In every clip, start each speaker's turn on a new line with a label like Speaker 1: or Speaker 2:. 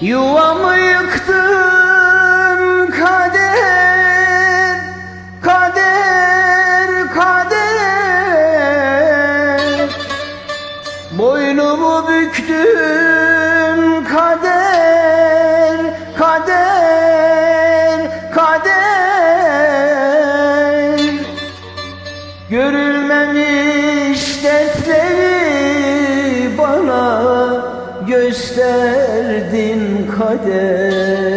Speaker 1: Yuvamı yıktın kader Kader kader. Boynumu büktün kader Kader kader. Görülmemiş gösterdin kader.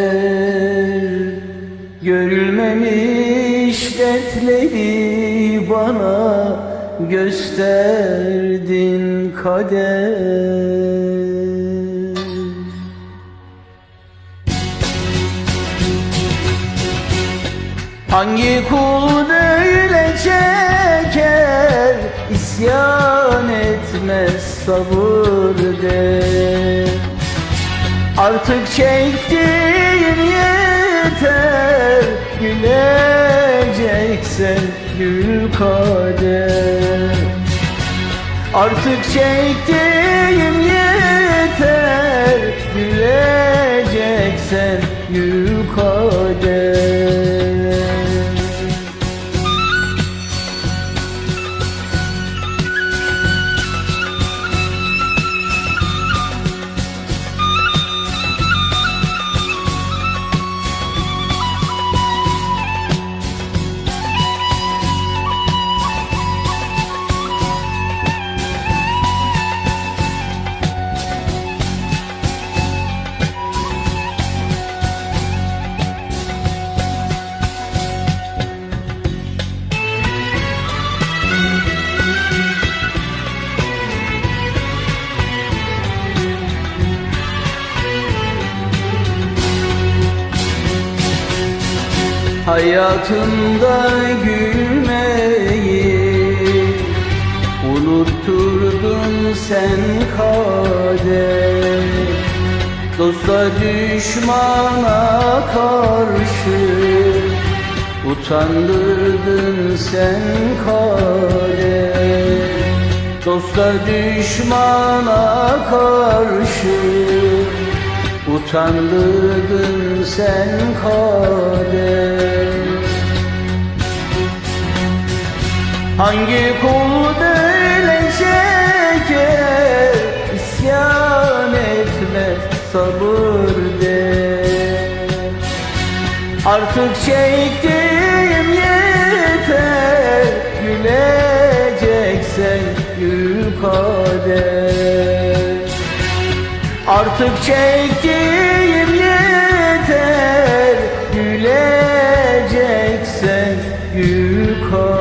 Speaker 1: Görülmemiş dertleri bana gösterdin kader. Hangi kul böyle çeker isyan etmez sabır der Artık çektiğin yeter Güleceksen gül kader Artık çektiğim Hayatımda gülmeyi Unutturdun sen kader Dosta düşmana karşı Utandırdın sen kader Dosta düşmana karşı Utandırdın sen kader Hangi kul böyle çeker isyan etmez sabır der Artık çektiğim yeter Güleceksen gül kader Artık çektiğim yeter. Güleceksen yük ol.